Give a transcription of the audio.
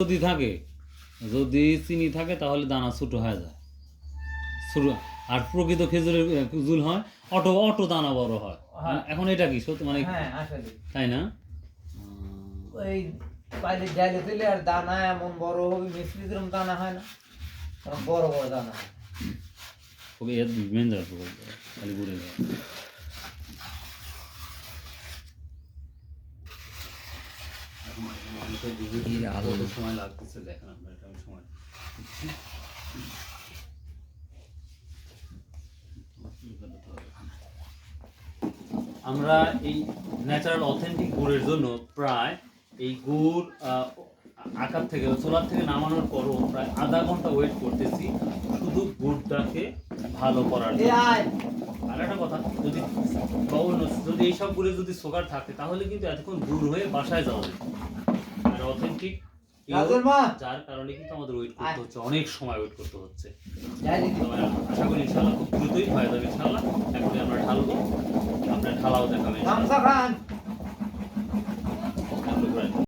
যদি থাকে যদি চিনি থাকে তাহলে দানা ছোট হয়ে যায়। ছোট। আর প্রকৃত খেজুরের খেজুর হয় অটো অটো দানা বড় হয়। হ্যাঁ। এখন এটা কি? সত্যি মানে হ্যাঁ তাই না? ওই পাইলে ডাইলে দিলে আর দানা এমন বড় হবে মিষ্টি যেরকম দানা হয় না। বড় বড় দানা হয়। এর মেন খালি ঘুরে যায় সময় লাগতেছে দেখেন আপনার এটা আমি সময় আমরা এই ন্যাচারাল অথেন্টিক গুড়ের জন্য প্রায় এই গুড় আকার থেকে চোলার থেকে নামানোর পরও প্রায় আধা ঘণ্টা ওয়েট করতেছি শুধু গুড়টাকে ভালো করার আর একটা কথা যদি যদি এইসব গুড়ে যদি সুগার থাকে তাহলে কিন্তু এতক্ষণ দূর হয়ে বাসায় যাওয়া আর অথেন্টিক যার কারণে কিন্তু আমাদের ওয়েট করতে। হচ্ছে অনেক সময় ওয়েট করতে হচ্ছে। আশা করি ইনশাল্লাহ খুব দ্রুতই হয়ে যাবে ইনশাল্লাহ এখন আমরা ঢালবো আপনার ঢালাও দেখাবেন খান